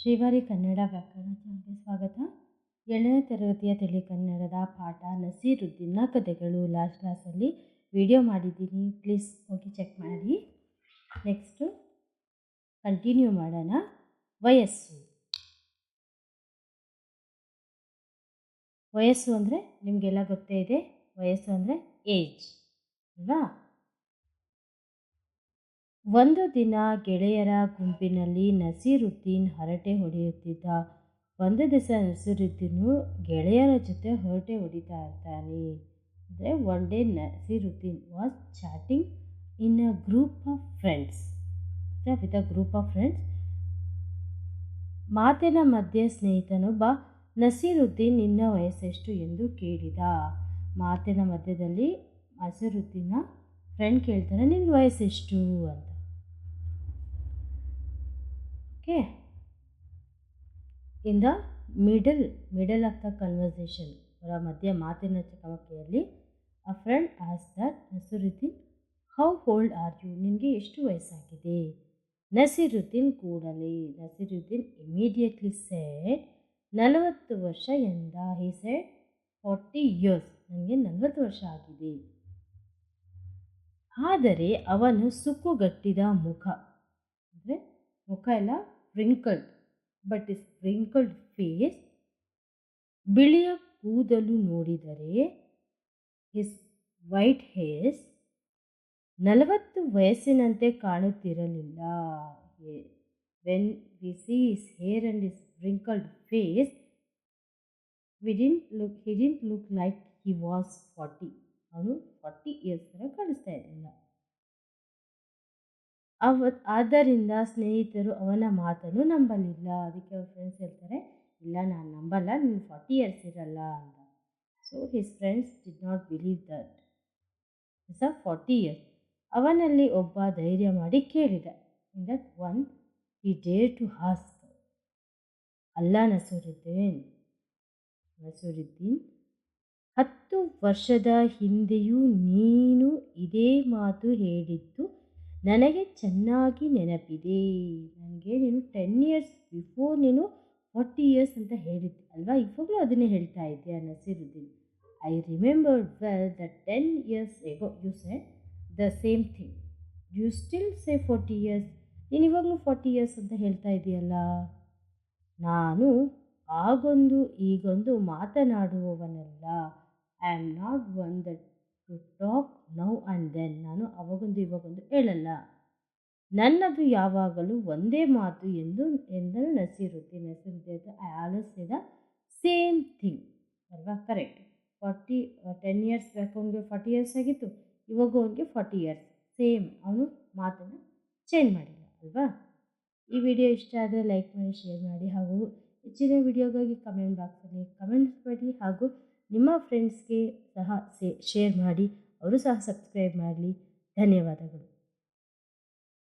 ಶ್ರೀವಾರಿ ಕನ್ನಡ ವ್ಯಾಕರಣ ಸ್ವಾಗತ. ಏಳನೇ ತರಗತಿಯ ತಿಳಿ ಕನ್ನಡದ ಪಾಠ ನಸೀರುದ್ದೀನ ಕಥೆಗಳು ಲಾಸ್ಟ್ ಕ್ಲಾಸಲ್ಲಿ ವಿಡಿಯೋ ಮಾಡಿದ್ದೀನಿ. ಪ್ಲೀಸ್ ಹೋಗಿ ಚೆಕ್ ಮಾಡಿ. ನೆಕ್ಸ್ಟು ಕಂಟಿನ್ಯೂ ಮಾಡೋಣ. ವಯಸ್ಸು. ವಯಸ್ಸು ಅಂದರೆ ನಿಮಗೆಲ್ಲ ಗೊತ್ತೇ ಇದೆ. ವಯಸ್ಸು ಅಂದರೆ ಏಜ್ ಅಲ್ವಾ? ಒಂದು ದಿನ ಗೆಳೆಯರ ಗುಂಪಿನಲ್ಲಿ ನಸೀರುದ್ದೀನ್ ಹರಟೆ ಹೊಡೆಯುತ್ತಿದ್ದ. ಒಂದು ದಿವಸ ನಸೀರುದ್ದೀನು ಗೆಳೆಯರ ಜೊತೆ ಹರಟೆ ಹೊಡಿತಾ ಇರ್ತಾನೆ. ಅಂದರೆ one day Nasiruddin was chatting in a group of friends with a group of friends ಮಾತಿನ ಮಧ್ಯೆ ಸ್ನೇಹಿತನೊಬ್ಬ ನಸೀರುದ್ದೀನ್ ನಿನ್ನ ವಯಸ್ಸೆಷ್ಟು ಎಂದು ಕೇಳಿದ. ಮಾತಿನ ಮಧ್ಯದಲ್ಲಿ ನಸೀರುದ್ದೀನ ಫ್ರೆಂಡ್ ಕೇಳ್ತಾನೆ ನಿನ್ನ ವಯಸ್ಸೆಷ್ಟು? ಅಂತ. Okay in the middle middle of the conversation ಅವರ ಮಧ್ಯೆ ಮಾತಿನ ಚಕಮಕಿಯಲ್ಲಿ a friend as that Nasiruddin how old are you ನಿನಗೆ ಎಷ್ಟು ವಯಸ್ಸಾಗಿದೆ? ನಸೀರುದ್ದೀನ್ ಕೂಡಲೇ, ನಸೀರುದ್ದೀನ್ ಇಮಿಡಿಯೇಟ್ಲಿ ಸೆಡ್ ನಲವತ್ತು ವರ್ಷ ಎಂದ? ಹಿ ಸೆಡ್ ಫಾರ್ಟಿ ಇಯರ್ಸ್ ನನಗೆ ನಲವತ್ತು ವರ್ಷ ಆಗಿದೆ. ಆದರೆ ಅವನು ಸುಕ್ಕುಗಟ್ಟಿದ ಮುಖ. ಅಂದರೆ ಮುಖ ಎಲ್ಲ wrinkled but his wrinkled face ಬಿಳಿಯ ಕೂದಲು ನೋಡಿದರೆ ಹಿಸ್ ವೈಟ್ ಹೇರ್ಸ್ ನಲವತ್ತು ವಯಸ್ಸಿನಂತೆ ಕಾಣುತ್ತಿರಲಿಲ್ಲ. When we see his hair and his wrinkled face we didn't look he didn't look like he was forty ಅವನು ಫಾರ್ಟಿ ಇಯರ್ಸ್ ಥರ ಕಾಣಿಸ್ತಾ ಇರಲಿಲ್ಲ. ಅವ, ಆದ್ದರಿಂದ ಸ್ನೇಹಿತರು ಅವನ ಮಾತನ್ನು ನಂಬಲಿಲ್ಲ. ಅದಕ್ಕೆ ಅವ್ರ ಫ್ರೆಂಡ್ಸ್ ಹೇಳ್ತಾರೆ, ಇಲ್ಲ, ನಾನು ನಂಬಲ್ಲ, ನೀನು ಫಾರ್ಟಿ ಇಯರ್ಸ್ ಇರಲ್ಲ ಅಂತ so his friends did not believe that is a forty years ಅವನಲ್ಲಿ ಒಬ್ಬ ಧೈರ್ಯ ಮಾಡಿ ಕೇಳಿದ. In that one he dare to ask ಅಲ್ಲ, ನಸರುದ್ದೀನ್ ನಸರುದ್ದೀನ್, ಹತ್ತು ವರ್ಷದ ಹಿಂದೆಯೂ ನೀನು ಇದೇ ಮಾತು ಹೇಳಿದ್ದು ನನಗೆ ಚೆನ್ನಾಗಿ ನೆನಪಿದೆ. ನನಗೆ ನೀನು ಟೆನ್ ಇಯರ್ಸ್ ಬಿಫೋರ್ ನೀನು ಫಾರ್ಟಿ ಇಯರ್ಸ್ ಅಂತ ಹೇಳಿದ್ದೆ ಅಲ್ವಾ? ಇವಾಗಲೂ ಅದನ್ನೇ ಹೇಳ್ತಾ ಇದ್ದೀಯ Nasiruddin? I remember well the ten years ago you say the same thing you still say forty years ನೀನು ಇವಾಗಲೂ ಫಾರ್ಟಿ ಇಯರ್ಸ್ ಅಂತ ಹೇಳ್ತಾ ಇದೆಯಲ್ಲ? ನಾನು ಆಗೊಂದು ಈಗೊಂದು ಮಾತನಾಡುವವನಲ್ಲ. I am not one that to talk now and then ನಾನು ಅವಾಗೊಂದು ಇವಾಗೊಂದು ಹೇಳಲ್ಲ. ನನ್ನದು ಯಾವಾಗಲೂ ಒಂದೇ ಮಾತು ಎಂದು, ಎಂದರೆ ನಸಿರುತ್ತೆ ಅಂತ I always say same thing ಅಲ್ವಾ correct forty ten years back ಅವನಿಗೆ ಫಾರ್ಟಿ ಇಯರ್ಸ್ ಆಗಿತ್ತು. ಇವಾಗ ಅವನಿಗೆ ಫಾರ್ಟಿ ಇಯರ್ಸ್ ಸೇಮ್ ಅವನು ಮಾತನ್ನು ಚೇಂಜ್ ಮಾಡಿಲ್ಲ. ಅಲ್ವಾ? ಈ ವಿಡಿಯೋ ಇಷ್ಟ ಆದರೆ ಲೈಕ್ ಮಾಡಿ ಶೇರ್ ಮಾಡಿ ಹಾಗೂ ಹೆಚ್ಚಿನ ವಿಡಿಯೋಗಾಗಿ ಕಮೆಂಟ್ ಬಾಕ್ಸಲ್ಲಿ ಕಮೆಂಟ್ಸ್ ಮಾಡಿ ಹಾಗೂ ನಿಮ್ಮ ಫ್ರೆಂಡ್ಸ್ಗೆ ಸಹ ಸೇ ಶೇರ್ ಮಾಡಿ ಅವರು ಸಹ ಸಬ್ಸ್ಕ್ರೈಬ್ ಮಾಡಲಿ ಧನ್ಯವಾದಗಳು